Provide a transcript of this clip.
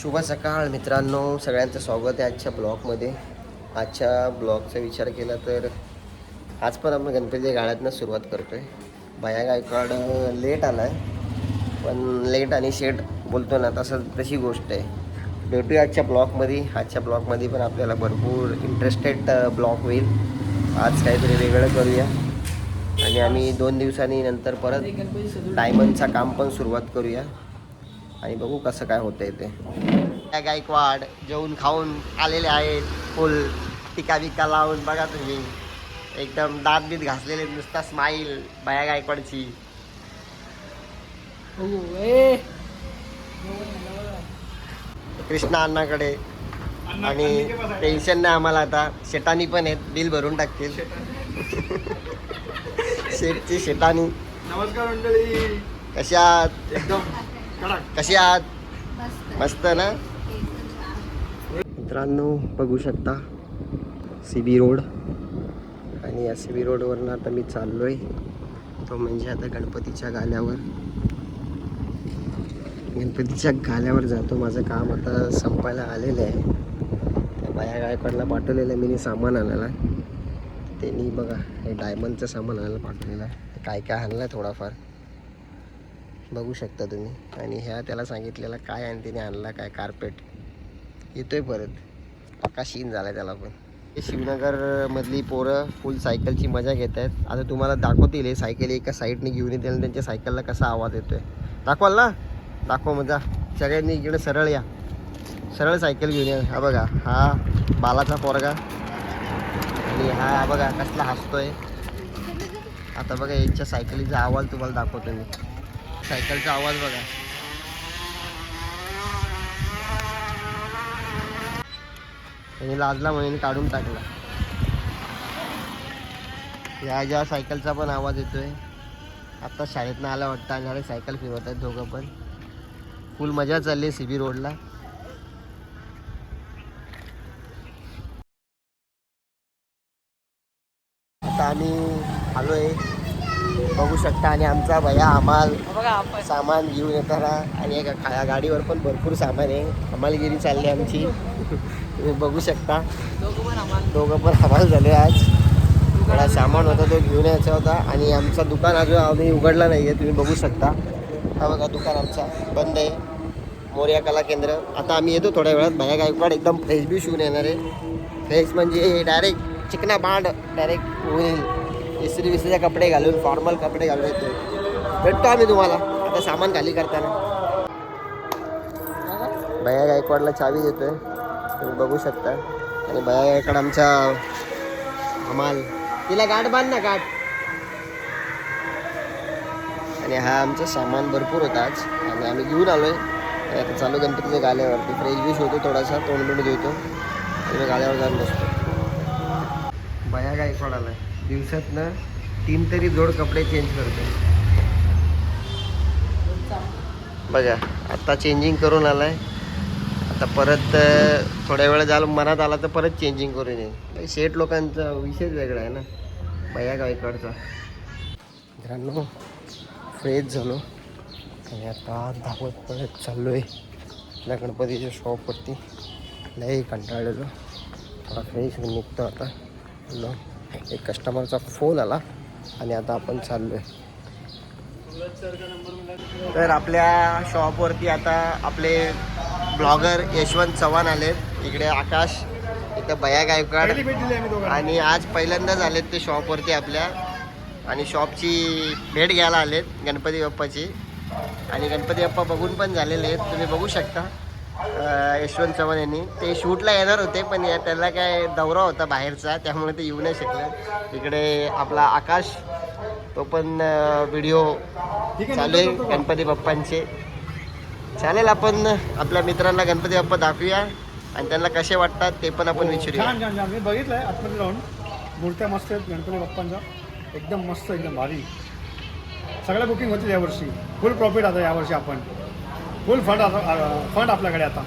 शुभ सकाळ मित्रांनो सगळ्यांचं स्वागत आहे आजच्या ब्लॉगमध्ये. आजच्या ब्लॉगचा विचार केला तर आज पण आपण गणपती गाळ्यातनं सुरुवात करतो आहे बाया गायकवाड लेट आला आहे पण लेट आणि शेट बोलतो ना तसं तशी गोष्ट आहे. भेटूया आजच्या ब्लॉगमध्ये. आजच्या ब्लॉगमध्ये पण आपल्याला भरपूर इंटरेस्टेड ब्लॉग होईल. आज काहीतरी वेगळं करूया. आणि आम्ही दोन दिवसांनी नंतर परत डायमंडचं काम पण सुरुवात करूया. आणि बघू कसं काय होतंय ते. त्या गायकवाड जेवून खाऊन आलेले आहेत फुल टिका बिका लावून बघा तुम्ही. एकदम दात बीत घासलेले नुसता स्माईल बाया गायकवाडची. कृष्णा अण्णाकडे. आणि टेन्शन नाही आम्हाला आता. शेटानी पण आहेत बिल भरून टाकतील. शेटची शेटानी नमस्कार मंडळी. कशी आहात? एकदम. कशी आहात? मस्त ना? मित्रांनो बघू शकता सी बी रोड आणि या सी बी रोडवरनं आता मी चाललो आहे तो म्हणजे आता गणपतीच्या गाल्यावर. गणपतीच्या गाल्यावर जातो. माझं काम आता संपायला आलेलं आहे. त्या बाया गायकवाडला पाठवलेलं आहे मी सामान आणायला. त्यांनी बघा हे डायमंडचं सामान आणायला पाठवलेलं आहे. काय काय आणलं आहे थोडाफार. बघू शकता तुम्ही. आणि ह्या त्याला सांगितलेलं काय आणि तिने आणला काय कार्पेट येतोय परत. पक्का शीन झाला त्याला पण. हे शिवनगरमधली पोरं फुल सायकलची मजा घेत आहेत. आता तुम्हाला दाखवतील हे सायकल एका साईडने घेऊन येतील आणि त्यांच्या सायकलला कसा आवाज येतोय. दाखवाल ना? दाखवा मजा. सगळ्यांनी इकडे सरळ या. सरळ सायकल घेऊन या. हा बघा हा बालाचा पोरगा. आणि हा हा बघा कसला हसतोय. आता बघा यांच्या सायकलीचा आवाज तुम्हाला दाखवतो मी. सायकलचा आवाज बघा. आणि लाजला म्हणून काढून टाकला. या ज्या सायकलचा पण आवाज येतोय आता शाळेतनं आला वाटतं आणि सायकल फिरवत आहेत दोघं पण. फुल मजा चालली सी बी रोडला आता आम्ही आलोय बघू शकता आणि आमचा भया आम्हाल सामान घेऊन येताना आणि एका गाडीवर पण भरपूर सामान आहे. हमालगिरी चालली आमची. तुम्ही बघू शकता. दोघं पण हमाल झाले आज. थोडा सामान होता तो घेऊन यायचा होता आणि आमचा दुकान अजून आम्ही उघडला नाही आहे तुम्ही बघू शकता. हा बघा दुकान आमचा बंद आहे. मोर्या कला केंद्र. आता आम्ही येतो थोड्या वेळात. भया गायकवाड एकदम फ्रेश बी शिवून येणार आहे. फ्रेश म्हणजे डायरेक्ट चिकना बांड डायरेक्ट होईल इस्त्री विस्त्रीचे कपडे घालून फॉर्मल कपडे घालून येतो भेटतो आम्ही तुम्हाला. आता सामान खाली करताना. भया गायकवाडला चावी देतोय. तुम्ही बघू शकता. आणि भया गायकवाड आमचा हमाल. तिला गाठ बांध ना गाठ. आणि हा आमचं सामान भरपूर होता आज. आणि आम्ही घेऊन आलो आहे आता चालू गणपतीच्या गाल्यावरती. फ्रेश बिश होतो थोडासा तोंड बिंड धुतो. आणि गाल्यावर जाऊन बसतो. भया गायकवाड आलाय. दिवसातनं तीन तरी जोड कपडे चेंज करतो बघा आता चेंजिंग करून आलाय. आता परत थोड्या वेळ झालं मनात आला तर परत चेंजिंग करून येईल. शेठ लोकांचा विषयच वेगळा आहे ना. बया गायकडचा मित्रांनो फ्रेश झालो. आणि आता धावत परत चाललो आहे आपल्या गणपतीच्या शॉपवरती लई कंटाळलेलो. थोडा फ्रेश निघतो आता. एक कस्टमरचा फोन आला आणि आता आपण चाललो आहे तर आपल्या शॉपवरती आता आपले ब्लॉगर यशवंत चव्हाण आलेत. इकडे आकाश इथं बया गायकवाड. आणि आज पहिल्यांदाच आलेत ते शॉपवरती आपल्या. आणि शॉपची भेट घ्यायला आलेत गणपती बाप्पाची. आणि गणपती बाप्पा बघून पण झालेले आहेत. तुम्ही बघू शकता. यशवंत चव्हाण यांनी. ते शूटला येणार होते पण या- त्याला काय दौरा होता बाहेरचा त्यामुळे ते येऊ नाही शकले. इकडे आपला आकाश तो पण व्हिडिओ ठीक आहे चालू आहे नंतर करतो. गणपती बाप्पांचे. चालेल आपण आपल्या मित्रांना गणपती बाप्पा दाखवूया आणि त्यांना कसे वाटतात ते पण आपण विचारूया. छान छान मी बघितलंय आतमध्ये राहून मूर्त्या मस्त आहेत गणपती बाप्पांच्या. एकदम मस्त एकदम भारी. सगळ्या बुकिंग होतील यावर्षी. फुल प्रॉफिट आता यावर्षी आपण. फुल फंड फंड आपल्याकडे आता.